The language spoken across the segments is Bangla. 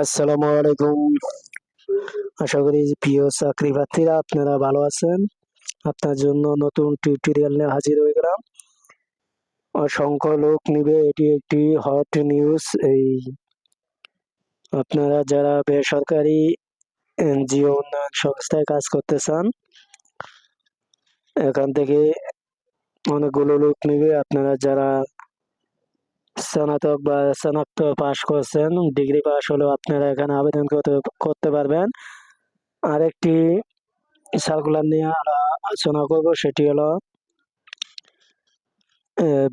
আসসালামু আলাইকুম। আশা করি প্রিয় চাকরি প্রার্থীরা আপনারা ভালো আছেন। আপনার জন্য নতুন টিউটোরিয়াল নিয়ে হাজির হয়ে গেলাম। অসংখ্য লোক নিবে, এটি একটি হট নিউজ এই আপনারা যারা বেসরকারি এনজিও উন্নয়ন সংস্থায় কাজ করতে চান, এখান থেকে অনেকগুলো লোক নিবে। আপনারা যারা স্নাতক বা স্নাতক পাস করছেন ডিগ্রি পাস হলেও আপনারা এখানে আবেদন করতে করতে পারবেন। আরেকটি সার্কুলার নিয়ে আলোচনা করব, সেটি হলো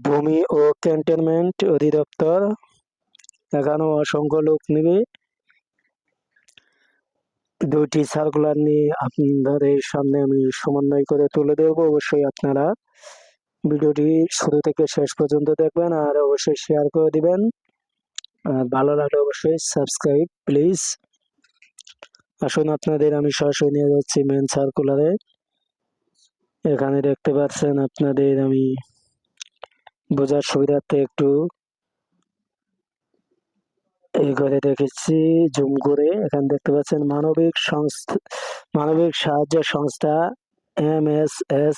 ভূমি ও ক্যান্টনমেন্ট অধিদপ্তর। এখানেও অসংখ্য লোক নেবে। দুইটি সার্কুলার নিয়ে আপনাদের সামনে আমি সমন্বয় করে তুলে দেবো অবশ্যই আপনারা ভিডিওটি শুরু থেকে শেষ পর্যন্ত দেখবেন আর অবশ্যই শেয়ার করে দিবেন। আর ভালো লাগলে অবশ্যই সাবস্ক্রাইব প্লিজ আসুন আপনাদের, আমি সরাসরি নিয়ে যাচ্ছি মেন সার্কুলারে এখানে দেখতে পাচ্ছেন আপনাদের, আমি বোঝার সুবিধার্থে একটু এই করে দেখেছি জুম করে। এখানে দেখতে পাচ্ছেন মানবিক সংস্থা, মানবিক সাহায্য সংস্থা এম এস এস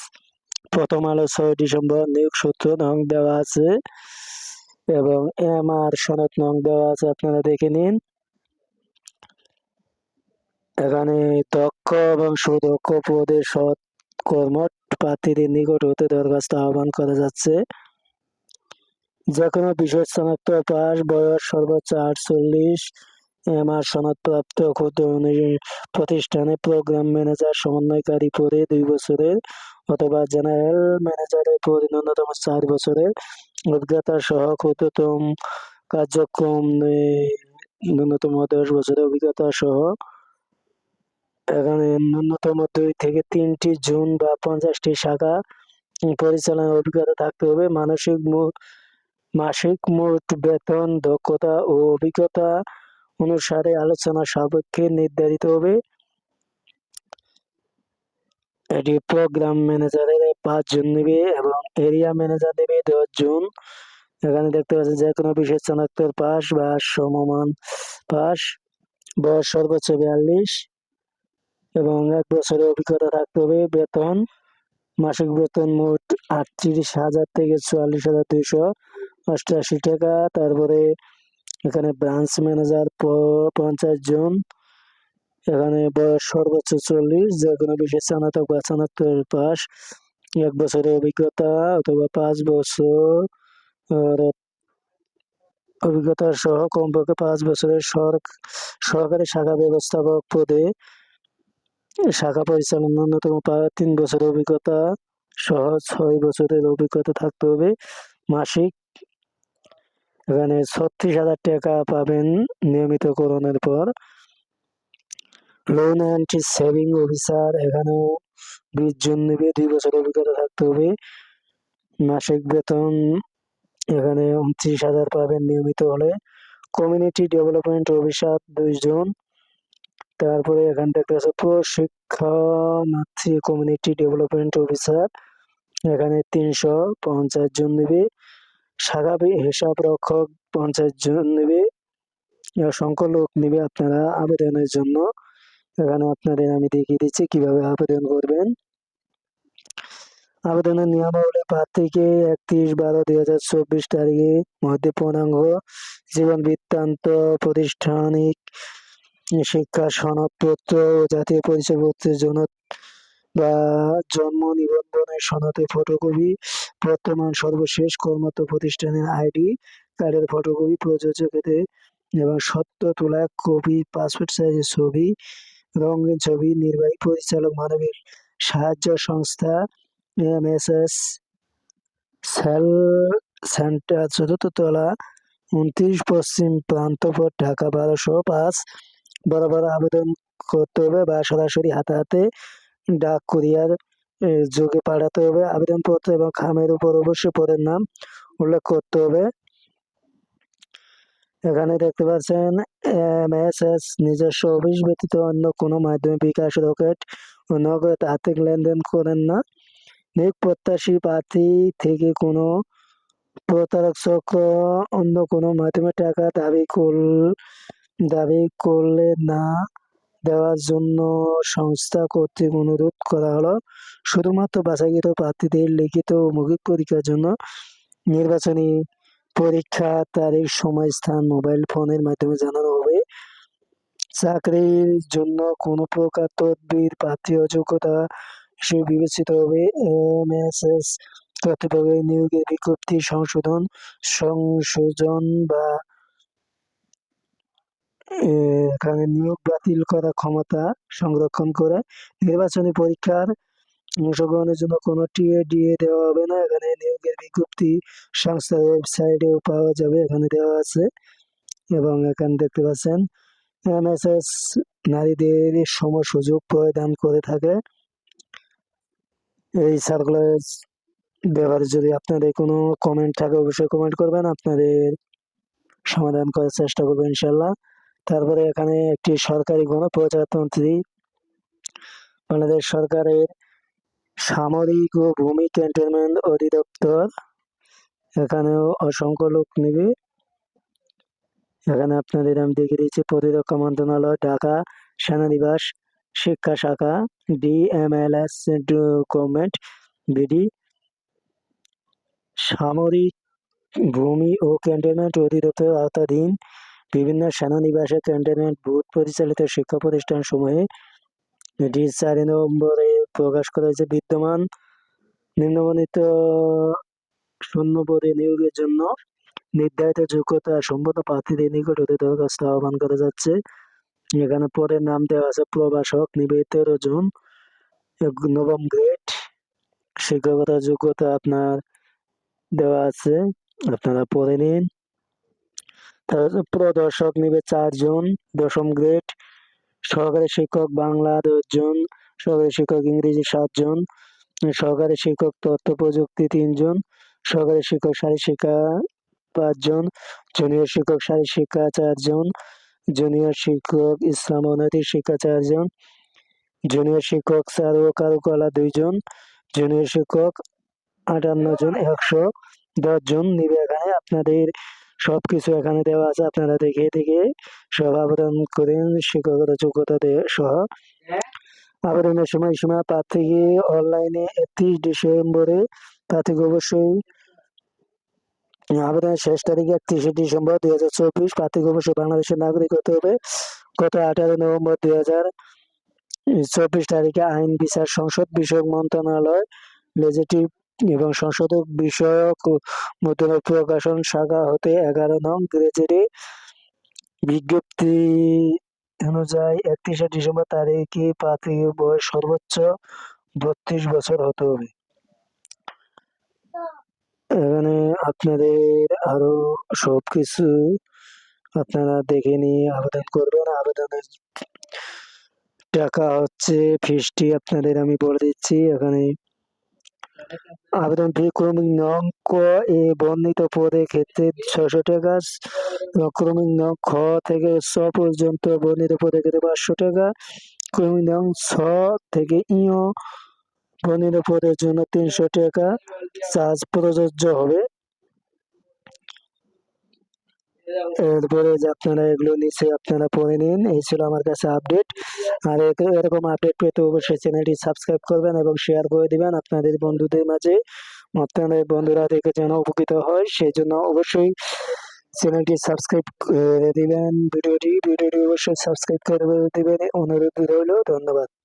প্রথম আলো ছয় ডিসেম্বর নিয়োগ সূত্র নং দেওয়া আছে এবং এম আর সনদ নং দেওয়া আছে, আপনারা দেখে নিন। এখানে দক্ষ এবং সুদক্ষ পদে সৎ কর্মঠ প্রার্থীদের নিকট হতে দরখাস্ত আহ্বান করা যাচ্ছে। যে কোনো বিষয় শনাক্ত পাস, বয়স সর্বোচ্চ আটচল্লিশ এম আর সনদপ্রাপ্ত ক্ষুদ্র প্রতিষ্ঠানে প্রোগ্রাম ম্যানেজার, সমন্বয়কারী পদে দুই বছরের অথবা জেনারেল ম্যানেজারের পদে ন্যূনতম চার বছরের অভিজ্ঞতা সহ ক্ষুদ্রতম কার্যক্রম ন্যূনতম দশ বছরের অভিজ্ঞতা সহ এখানে ন্যূনতম দুই থেকে তিনটি জুন বা পঞ্চাশটি শাখা পরিচালনার অভিজ্ঞতা থাকতে হবে। মানসিক মাসিক মোট বেতন, দক্ষতা ও অভিজ্ঞতা অনুসারে আলোচনা সাপেক্ষে নির্ধারিত হবে। এটি প্রোগ্রাম ম্যানেজারের পাঁচ জন নিবে এবং এরিয়া ম্যানেজার নেবে দশ জন। এখানে দেখতে পাচ্ছেন যে কোনো বিশেষ স্নাতক পাস বা সমমান পাস। বয়স সর্বোচ্চ বিয়াল্লিশ। এবং এক বছরের অভিজ্ঞতা থাকতে হবে বেতন। মাসিক বেতন মোট আটত্রিশ হাজার থেকে চুয়াল্লিশ হাজার দুইশো অষ্টআশি টাকা। তারপরে এখানে ব্রাঞ্চ ম্যানেজার পঞ্চাশ জন। এখানে বয়স সর্বোচ্চ চল্লিশ, যে কোনো বিশেষ স্নাতক বা স্নাতক পাস এক বছরের অভিজ্ঞতা অথবা পাঁচ বছর অভিজ্ঞতা সহ কমপক্ষে পাঁচ বছরের সহকারী শাখা ব্যবস্থাপক পদে শাখা পরিচালনা ন্যূনতম তিন বছরের অভিজ্ঞতা সহ ছয় বছরের অভিজ্ঞতা থাকতে হবে। মাসিক এখানে ছত্রিশ হাজার টাকা পাবেন নিয়মিতকরণের পর। লোন অ্যান্ড সেভিং অফিসার এখানেও বিশ জন নেবে, দুই বছর অভিজ্ঞতা থাকতে হবে। মাসিক বেতন, এখানে উনত্রিশ হাজার পাবেন নিয়মিত হলে। কমিউনিটি ডেভেলপমেন্ট অফিসার দুইজন তারপরে এখান থেকে আছে, প্রশিক্ষণার্থী কমিউনিটি ডেভেলপমেন্ট অফিসার এখানে তিনশো পঞ্চাশ জন নেবে। শাখা হিসাব রক্ষক পঞ্চাশ জন নেবে। অসংখ্য লোক নেবে আপনারা আবেদনের জন্য। এখানে আপনাদের আমি দেখিয়ে দিচ্ছি কীভাবে আবেদন করবেন। আবেদনের নিয়মাবলী প্রার্থীকে একত্রিশ বারো দুই হাজার চব্বিশ তারিখে মধ্যে পূর্ণাঙ্গ জীবন বৃত্তান্ত প্রতিষ্ঠানিক শিক্ষা সনদপত্র ও জাতীয় পরিচয়পত্রের জন্য বা জন্ম নিবন্ধনের সনদের ফটোকপি, বর্তমান সর্বশেষ কর্মরত প্রতিষ্ঠানের আইডি, কার্ডের ফটোকপি, প্রযোজ্য এবং সত্য তোলা কপি পাসপোর্ট সাইজের ছবি রঙিন ছবি, নির্বাহী পরিচালক, মানবিক সাহায্য সংস্থা, এমএসএস, সেল সেন্টার, চতুর্থ তলা, উনত্রিশ পশ্চিম প্রান্তপর ঢাকা বারোশো পাঁচ। বরাবর আবেদন করতে হবে বা সরাসরি হাতে হাতে ডাক কুরিয়ার যোগে পাঠাতে হবে। আবেদনপত্র এবং খামের উপর অবশ্যই পদের নাম উল্লেখ করতে হবে। এখানে দেখতে পাচ্ছেন, এমএসএস নিজস্ব অফিস ব্যতীত অন্য কোনো মাধ্যমে বিকাশ রকেট নগদ আর্থিক লেনদেন করেন না। নিয়োগ প্রত্যাশী প্রার্থী থেকে কোনো প্রতারক চক্র অন্য কোনো মাধ্যমে টাকা দাবি কর, দাবি করলে না দেওয়ার জন্য সংস্থা কর্তৃক অনুরোধ করা হলো। শুধুমাত্র বাছাইকৃত প্রার্থীদের লিখিত মৌখিক পরীক্ষার জন্য নির্বাচনী পরীক্ষা, তারিখ সময় স্থান মোবাইল ফোনের মাধ্যমে জানানো হবে। চাকরির জন্য কোনো প্রকার তদবির, প্রার্থী অযোগ্যতা হিসেবে বিবেচিত হবে। এমএসএস কর্তৃপক্ষের নিয়োগের বিজ্ঞপ্তি, সংশোধন সংশোধন বা এখানে নিয়োগ বাতিল করা ক্ষমতা সংরক্ষণ করে। নির্বাচনী পরীক্ষার অংশগ্রহণের জন্য কোনো টিএ, ডিএ দেওয়া হবে না। এখানে নিয়োগের বিজ্ঞপ্তি সংস্থার ওয়েবসাইটেও পাওয়া যাবে। এখানে দেওয়া আছে এবং এখানে দেখতে পাচ্ছেন, এমএসএস নারীদের সম সুযোগ প্রদান করে থাকে। এই সার্কুলার ব্যাপারে যদি আপনাদের কোনো কমেন্ট থাকে, অবশ্যই কমেন্ট করবেন। আপনাদের সমাধান করার চেষ্টা করব ইনশাল্লাহ তারপরে এখানে একটি সরকারি গণপ্রজাতন্ত্রী বাংলাদেশ সরকারের সামরিক ও ভূমি ক্যান্টনমেন্ট অধিদপ্তর। এখানেও অসংখ্য লোক নেবে। এখানে আপনাদের আমি দেখে দিচ্ছি, প্রতিরক্ষা মন্ত্রণালয়, ঢাকা সেনানিবাস, শিক্ষা শাখা, ডিএমএলএস গভর্নমেন্ট বিডি। সামরিক, ভূমি ও ক্যান্টনমেন্ট অধিদপ্তরের আওতাধীন বিভিন্ন সেনানিবাসে ক্যান্টনমেন্ট বোর্ড পরিচালিত শিক্ষা প্রতিষ্ঠান সমূহে এটি চারি নম্বরে প্রকাশ করা হয়েছে। বিদ্যমান নিম্নবর্ণিত শূন্য পদে নিয়োগের জন্য নির্ধারিত যোগ্যতা সম্পন্ন প্রার্থীদের নিকট হতে দরখাস্ত আহ্বান করা যাচ্ছে। এখানে পদের নাম দেওয়া আছে প্রভাষক নিবে তেরো নবম গ্রেড। শিক্ষকতা যোগ্যতা আপনার দেওয়া আছে। আপনারা পড়ে নিন। প্রদর্শক নিবে চারজন, দশম গ্রেড। সহকারী শিক্ষক বাংলা দশজন সহকারী শিক্ষক ইংরেজি সাতজন, সহকারী শিক্ষক তথ্য প্রযুক্তি তিনজন, সহকারী শিক্ষক শারীর শিক্ষা পাঁচজন, জুনিয়র শিক্ষক শারীর শিক্ষা চারজন, জুনিয়র শিক্ষক ইসলাম ও নৈতিক শিক্ষা চারজন, জুনিয়র শিক্ষক চারু ও কারুকলা দুইজন, জুনিয়র শিক্ষক আটান্ন জন, একশো দশ জন। নিবে এখানে। আপনাদের সবকিছু এখানে দেওয়া আছে। আপনারা দেখে দেখে সব আবেদন করেন। শিক্ষকতা যোগ্যতা সহ আবেদনের সময় সীমা প্রার্থীকে অনলাইনে একত্রিশ ডিসেম্বরে প্রার্থীকে অবশ্যই, আবেদনের শেষ তারিখ একত্রিশে ডিসেম্বর দুই হাজার চব্বিশ প্রার্থীকে অবশ্যই বাংলাদেশের নাগরিক হতে হবে। গত আঠারো নভেম্বর দুই হাজার চব্বিশ তারিখে আইন, বিচার, সংসদ, বিষয়ক মন্ত্রণালয় লেজিটিভ এবং সংশোধক বিষয়ক মন্ত্রণালয় প্রকাশন শাখা হতে এগারো নং গ্রেজেটে বিজ্ঞপ্তি অনুযায়ী একত্রিশে ডিসেম্বর তারিখে প্রার্থীর বয়স সর্বোচ্চ বত্রিশ বছর হতে হবে। এখানে আপনাদের আরও সবকিছু আপনারা দেখে নিয়ে আবেদন করবেন। আবেদনের টাকা হচ্ছে ফিসটি আপনাদের আমি বলে দিচ্ছি। এখানে আবেদন ক্রমিক নং ক এ বর্ণিত পদের ক্ষেত্রে ছশো টাকা ক্রমিক নং খ থেকে ছ পর্যন্ত বর্ণিত পদের ক্ষেত্রে পাঁচশো টাকা ক্রমিক নং ছ থেকে ই বর্ণিত পদের জন্য তিনশো টাকা চার্জ প্রযোজ্য হবে। এরপরে যে আপনারা এগুলো নিচে আপনারা পড়ে নিন, এই ছিল আমার কাছে আপডেট আর এরক- এরকম আপডেট পেতে অবশ্যই চ্যানেলটি সাবস্ক্রাইব করবেন এবং শেয়ার করে দিবেন আপনাদের বন্ধুদের মাঝে। আপনাদের বন্ধুরা দেখে যেন উপকৃত হয়, সেই জন্য অবশ্যই চ্যানেলটি সাবস্ক্রাইব করে দিবেন। ভিডিওটি ভিডিওটি অবশ্যই সাবস্ক্রাইব করে দিবেন। অনুরোধ রইল, ধন্যবাদ।